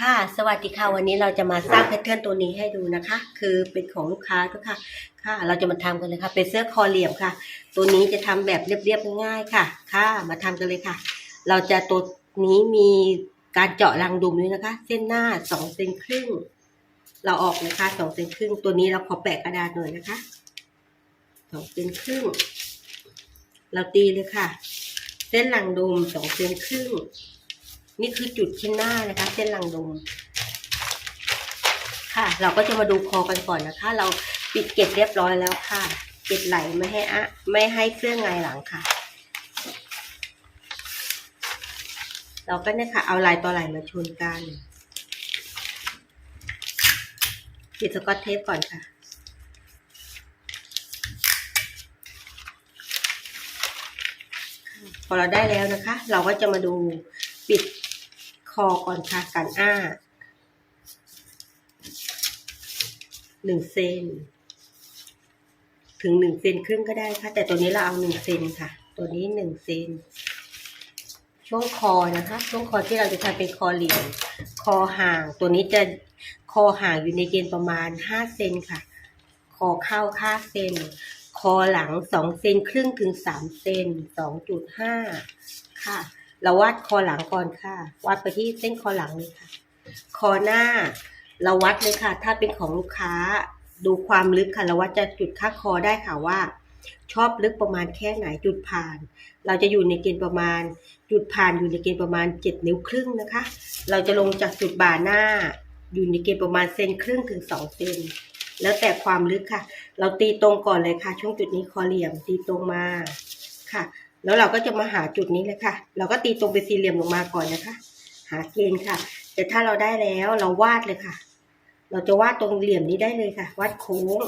ค่ะ สวัสดีค่ะ วันนี้เราจะมาสร้างแพทเทิร์นตัวนี้ให้ดูนะคะ คือเป็นของลูกค้าทุกค่ะ ค่ะ เราจะมาทำกันเลยค่ะ เป็นเสื้อคอเหลี่ยมค่ะ ตัวนี้จะทำแบบเรียบๆง่ายๆค่ะ ค่ะ มาทำกันเลยค่ะ เราจะตัวนี้มีการเจาะรังดุมด้วยนะคะ เส้นหน้าสองเซนครึ่ง เราออกนะคะสองเซนครึ่ง ตัวนี้เราขอแปะกระดาษหน่อยนะคะสองเซนครึ่ง เราตีเลยค่ะ เส้นหลังดุมสองเซนครึ่ง นี่คือจุดชิ้นหน้านะคะ เส้นหลังดมค่ะ เราก็จะมาดูคอกันก่อนนะคะ เราปิดเก็บเรียบร้อยแล้วค่ะเก็บไหลไม่ให้อะไม่ให้เครื่องไงหลังค่ะ เราก็เนี่ยค่ะ เอาลายต่อลายมาชนกันปิดสกอตเทปก่อนค่ะพอเราได้แล้วนะคะ เราก็จะมาดูปิด อก่อนค่ะการอ้าหนึ่งเซนถึงหนึ่งเซนครึ่งก็ได้ค่ะ แต่ตัวนี้เราเอาหนึ่งเซนค่ะ ตัวนี้หนึ่งเซนช่วงคอนะคะ ช่วงคอที่เราจะทำเป็นคอเหลี่ยมคอห่าง ตัวนี้จะคอห่างอยู่ในเกณฑ์ประมาณห้าเซนค่ะ คอเข้าค่าเซนคอหลังสองเซนครึ่งถึงสามเซนสองจุดห้าค่ะ เราวัดคอหลังก่อนค่ะวัดไปที่เส้นคอหลังเลยค่ะ คอหน้า เราวัดเลยค่ะ ถ้าเป็นของลูกค้า ดูความลึกค่ะ เราวัดจะจุดค่าคอได้ค่ะว่า ชอบลึกประมาณแค่ไหนจุดผ่าน เราจะอยู่ในเกณฑ์ประมาณ จุดผ่านอยู่ในเกณฑ์ประมาณเจ็ดนิ้วครึ่งนะคะ เราจะลงจากจุดบ่าหน้า อยู่ในเกณฑ์ประมาณเซนครึ่งถึงสองเซนแล้วแต่ความลึกค่ะ เราตีตรงก่อนเลยค่ะ ช่วงจุดนี้คอเหลี่ยมตีตรงมาค่ะ แล้วเราก็จะมาหาจุดนี้เลยค่ะ เราก็ตีตรงเป็นสี่เหลี่ยมลงมาก่อนนะคะ หาเกณฑ์ค่ะ แต่ถ้าเราได้แล้วเราวาดเลยค่ะ เราจะวาดตรงเหลี่ยมนี้ได้เลยค่ะ วาดโค้ง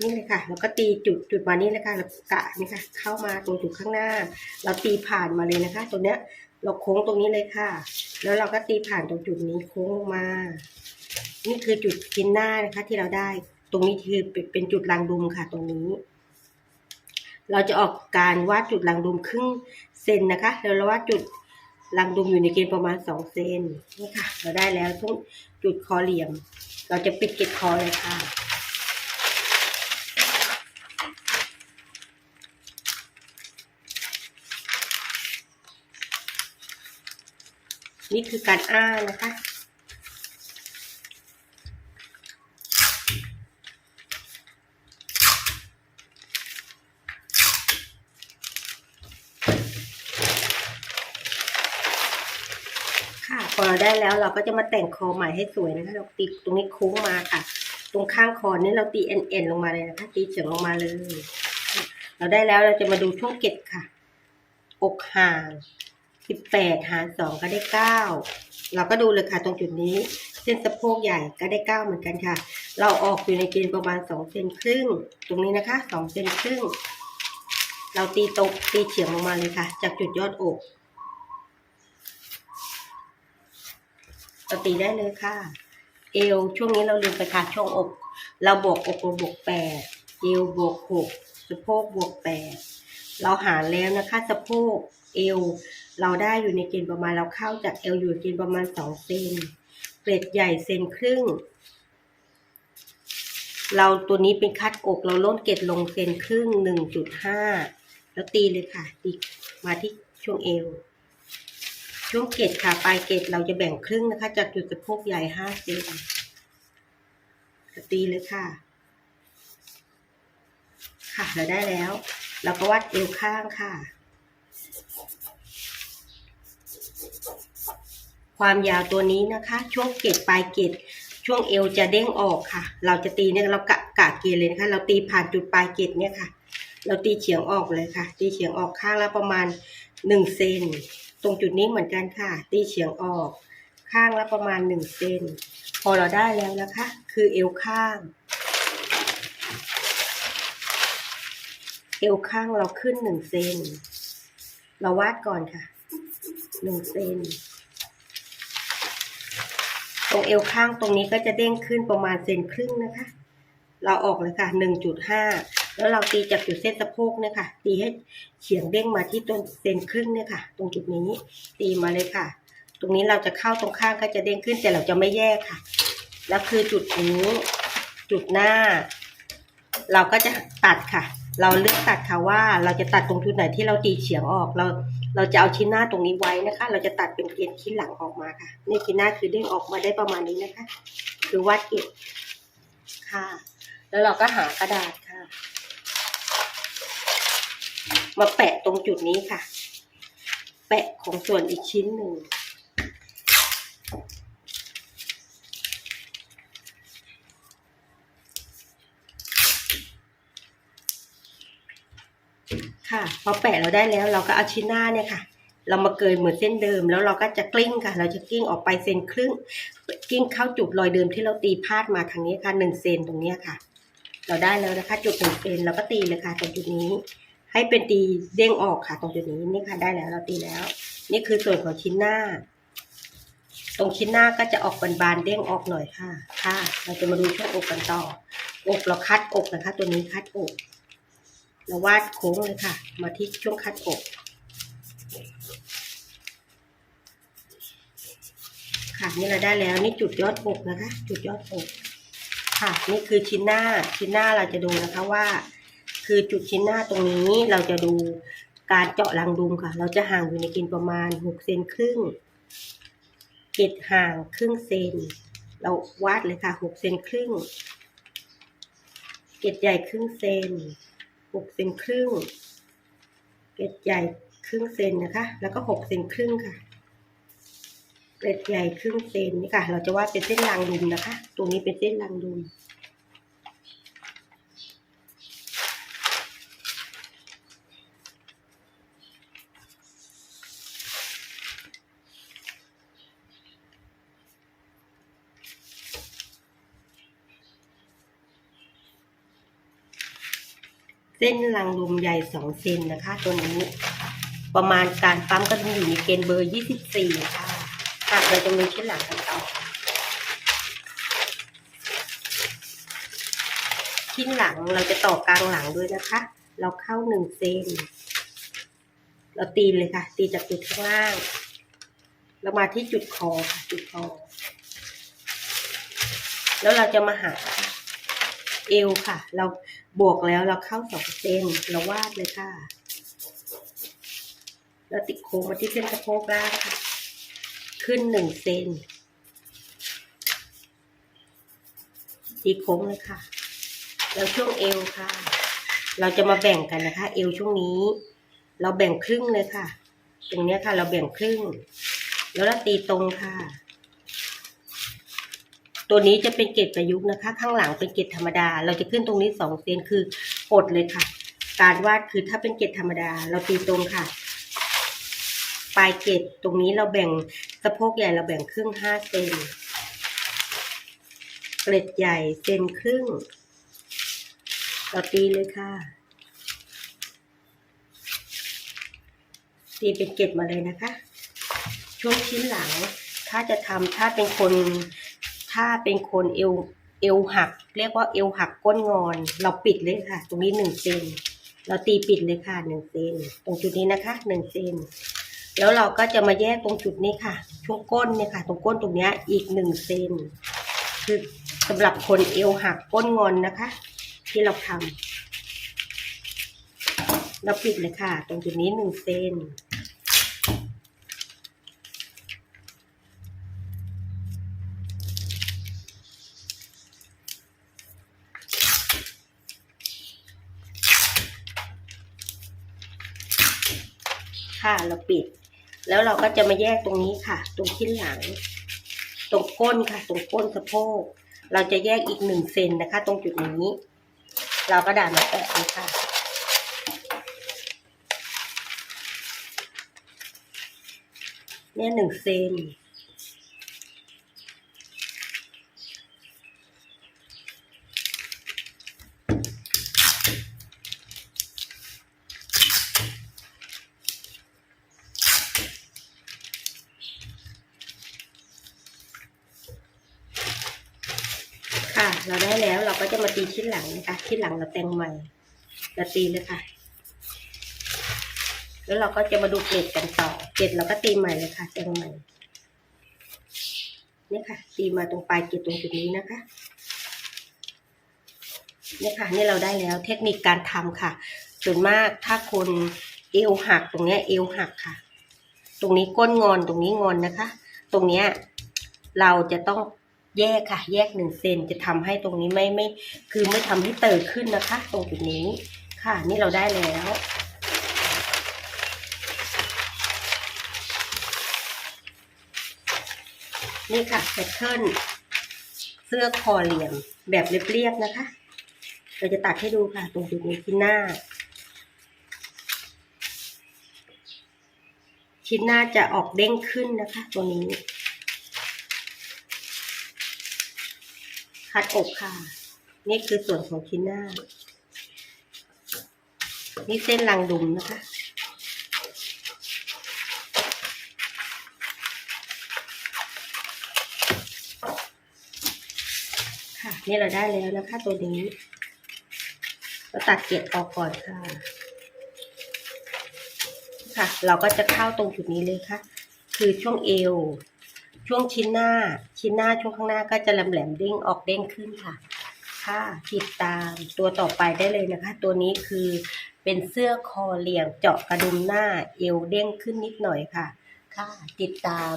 นี่เลยค่ะแล้วก็ตีจุดจุดมานี่เลยค่ะแล้วกะนี่ค่ะ เข้ามาตรงจุดข้างหน้า เราตีผ่านมาเลยนะคะ ตรงเนี้ย เราโค้งตรงนี้เลยค่ะ แล้วเราก็ตีผ่านตรงจุดนี้โค้งลงมา นี่คือจุดชิ้นหน้านะคะที่เราได้ ตรงนี้คือเป็นจุดรังดุมค่ะ ตรงนี้ เราจะออกการวาดจุดรังดุมครึ่งเซนนะคะแล้วเราวาดจุดรังดุมอยู่ในเกณฑ์ประมาณสองเซนนี่ค่ะ เราได้แล้วทุกจุดคอเหลี่ยม เราจะปิดเก็บคอเลยค่ะนี่คือการอ้านะคะ พอได้แล้วเราก็จะมาแต่งคอใหม่ให้สวยนะคะ เราตีตรงนี้โค้งมาค่ะ ตรงข้างคอนี้เราตีเอ็นเอ็นลงมาเลยนะคะตีเฉียงลงมาเลย เราได้แล้วเราจะมาดูช่วงเก็บค่ะ อกห่างสิบแปดหารสองก็ได้เก้าเราก็ดูเลยค่ะตรงจุดนี้เส้นสะโพกใหญ่ก็ได้เก้าเหมือนกันค่ะ เราออกอยู่ในเกณฑ์ประมาณสองเซนครึ่ง ตรงนี้นะคะสองเซนครึ่ง เราตีตรงตีเฉียงลงมาเลยค่ะ จากจุดยอดอก เราตีได้เลยค่ะ เอวช่วงนี้เราลืมไปค่ะช่วงอก เราบวกอกเราบวกแปดเอวบวกหกสะโพกบวกแปดเราหารแล้วนะคะสะโพกเอว เราได้อยู่ในเกณฑ์ประมาณเราเข้าจากเอวอยู่เกณฑ์ประมาณสองเซนเกรดใหญ่เซนครึ่ง เราตัวนี้เป็นคัดอกเราลดเกรดลงเซนครึ่งหนึ่งจุดห้าแล้วตีเลยค่ะตีมาที่ช่วงเอว ช่วงเกตค่ะ ปลายเกตเราจะแบ่งครึ่งนะคะ จากจุดสะโพกใหญ่ห้าเซนตีเลยค่ะ ค่ะเราได้แล้ว เราก็วัดเอวข้างค่ะ ความยาวตัวนี้นะคะ ช่วงเกตปลายเกตช่วงเอวจะเด้งออกค่ะ เราจะตีเนี่ยเรากะกะเกณฑ์เลยนะคะ เราตีผ่านจุดปลายเกตเนี่ยค่ะ เราตีเฉียงออกเลยค่ะ ตีเฉียงออกข้างละประมาณหนึ่งเซน รงจุดนี้เหมือนกันค่ะ ตีเฉียงออก ข้างละประมาณหนึ่งเซนพอเราได้แล้วนะคะ คือเอวข้าง เอวข้างเราขึ้นหนึ่งเซนเราวาดก่อนค่ะหนึ่งเซนตรงเอวข้างตรงนี้ก็จะเด้งขึ้นประมาณเซนครึ่งนะคะ เราออกเลยค่ะหนึ่งจุดห้า แล้วเราตีจากจุดเส้นสะโพกเนี่ยค่ะ ตีให้เฉียงเด้งมาที่ต้นเซนครึ่งเนี่ยค่ะ ตรงจุดนี้ตีมาเลยค่ะ ตรงนี้เราจะเข้าตรงข้างก็จะเด้งขึ้นแต่เราจะไม่แยกค่ะ แล้วคือจุดนี้จุดหน้า เราก็จะตัดค่ะ เราเลือกตัดค่ะว่าเราจะตัดตรงจุดไหนที่เราตีเฉียงออกเราเราจะเอาชิ้นหน้าตรงนี้ไว้นะคะ เราจะตัดเป็นเกล็ดชิ้นหลังออกมาค่ะนี่ชิ้นหน้าคือเด้งออกมาได้ประมาณนี้นะคะ คือวาดเกล็ดค่ะ แล้วเราก็หากระดาษค่ะ มาแปะตรงจุดนี้ค่ะ แปะของส่วนอีกชิ้นหนึ่งค่ะพอแปะเราได้แล้วเราก็เอาชิ้นหน้าเนี่ยค่ะ เรามาเกยเหมือนเส้นเดิม แล้วเราก็จะกลิ้งค่ะ เราจะกลิ้งออกไปเซนครึ่งกลิ้งเข้าจุดรอยเดิมที่เราตีพาดมาทางนี้ค่ะหนึ่งเซนตรงนี้ค่ะ เราได้แล้วนะคะ จุดหนึ่งเซนเราก็ตีเลยค่ะตรงจุดนี้ ให้เป็นตีเด้งออกค่ะ ตรงจุดนี้นี่ค่ะได้แล้วเราตีแล้ว นี่คือส่วนของชิ้นหน้า ตรงชิ้นหน้าก็จะออกบานๆเด้งออกหน่อยค่ะ ค่ะ เราจะมาดูช่วงอกกันต่อ อกเราคัดอกนะคะ ตัวนี้คัดอกเราวาดโค้งเลยค่ะ มาที่ช่วงคัดอกค่ะนี่เราได้แล้วนี่จุดยอดอกนะคะ จุดยอดอกค่ะ นี่คือชิ้นหน้าชิ้นหน้าเราจะดูนะคะว่า คือจุดชิ้นหน้าตรงนี้เราจะดูการเจาะรังดุมค่ะ เราจะห่างอยู่ในเกินประมาณหกเซนครึ่งเกล็ดห่างครึ่งเซน เราวาดเลยค่ะหกเซนครึ่ง เกล็ดใหญ่ครึ่งเซนหกเซนครึ่ง เกล็ดใหญ่ครึ่งเซนนะคะ แล้วก็หกเซนครึ่งค่ะ เกล็ดใหญ่ครึ่งเซนนี่ค่ะ เราจะวาดเป็นเส้นรางดุมนะคะ ตรงนี้เป็นเส้นรางดุม เส้นรางดุมใหญ่สองเซนนะคะ ตัวนี้ประมาณการปั๊มก็จะอยู่ในเกณฑ์เบอร์ยี่สิบสี่ค่ะค่ะเราจะมีชิ้นหลังกันต่อชิ้นหลังเราจะต่อกลางหลังด้วยนะคะ เราเข้าหนึ่งเซน เราตีเลยค่ะ ตีจากจุดข้างล่าง เรามาที่จุดคอค่ะ จุดคอ แล้วเราจะมาหา เอวค่ะ เราบวกแล้วเราเข้าสองเซนเราวาดเลยค่ะ แล้วติดโค้งมาที่เส้นสะโพกล่างค่ะ ขึ้นหนึ่งเซนตีโค้งเลยค่ะ แล้วช่วงเอวค่ะ เราจะมาแบ่งกันนะคะ เอวช่วงนี้ เราแบ่งครึ่งเลยค่ะ ตรงนี้ค่ะ เราแบ่งครึ่ง แล้วเราตีตรงค่ะ ตัวนี้จะเป็นเกตประยุกต์นะคะ ข้างหลังเป็นเกตธรรมดา เราจะขึ้นตรงนี้สองเซนคือกดเลยค่ะ การวาดคือถ้าเป็นเกตธรรมดา เราตีตรงค่ะ ปลายเกตตรงนี้เราแบ่งสะโพกใหญ่เราแบ่งครึ่งห้าเซนเกล็ดใหญ่เซนครึ่งเราตีเลยค่ะ ตีเป็นเกตมาเลยนะคะ ช่วงชิ้นหลังถ้าจะทำถ้าเป็นคน ถ้าเป็นคนเอวเอวหัก เรียกว่าเอวหักก้นงอน เราปิดเลยค่ะ ตรงนี้หนึ่งเซนเราตีปิดเลยค่ะหนึ่งเซนตรงจุดนี้นะคะหนึ่งเซนแล้วเราก็จะมาแยกตรงจุดนี้ค่ะ ช่วงก้นเนี่ยค่ะ ตรงก้นตรงเนี้ยอีกหนึ่งเซนคือสำหรับคนเอวหักก้นงอนนะคะ ที่เราทำเราปิดเลยค่ะ ตรงจุดนี้หนึ่งเซน ค่ะ เราปิด แล้วเราก็จะมาแยกตรงนี้ค่ะ ตรงชิ้นหลัง ตรงก้นค่ะ ตรงก้นสะโพก เราจะแยกอีกหนึ่งเซนนะคะ ตรงจุดนี้ เราก็ด่ามาแปะเลยค่ะเนี่ยหนึ่งเซน ค่ะ เราได้แล้วเราก็จะมาตีชิ้นหลังนะคะชิ้นหลังเราแต่งใหม่เราตีเลยค่ะ แล้วเราก็จะมาดูเกล็ดกันต่อเกล็ดเราก็ตีใหม่เลยค่ะแต่งใหม่เนี่ยค่ะ ตีมาตรงปลายเกล็ดตรงจุดนี้นะคะเนี่ยค่ะนี่เราได้แล้วเทคนิคการทำค่ะ ส่วนมากถ้าคนเอวหักตรงเนี้ยเอวหักค่ะ ตรงนี้ก้นงอนตรงนี้งอนนะคะ ตรงเนี้ยเราจะต้อง แยกค่ะ แยกหนึ่งเซนจะทำให้ตรงนี้ไม่ไม่ คือไม่ทำให้เติร์ขึ้นนะคะ ตรงจุดนี้ค่ะ นี่เราได้แล้วนี่ค่ะแพทเทิร์นเสื้อคอเหลี่ยมแบบเรียบๆนะคะ เราจะตัดให้ดูค่ะ ตรงจุดนี้ที่หน้า ชิ้นหน้าจะออกเด้งขึ้นนะคะ ตัวนี้ คัดอกค่ะ นี่คือส่วนของชิ้นหน้า นี่เส้นรังดุมนะคะ ค่ะ นี่เราได้แล้วนะคะตัวนี้ เราตัดเกล็ดออกก่อนค่ะ ค่ะ เราก็จะเข้าตรงจุดนี้เลยค่ะ คือช่วงเอว ช่วงชิ้นหน้า ชิ้นหน้าช่วงข้างหน้าก็จะแหลมแหลมเด้งออกเด้งขึ้นค่ะ ค่ะ ติดตามตัวต่อไปได้เลยนะคะ ตัวนี้คือเป็นเสื้อคอเหลี่ยงเจาะกระดุมหน้าเอวเด้งขึ้นนิดหน่อยค่ะ ค่ะ ติดตาม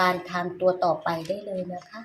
การทำตัวต่อไปได้เลยนะคะ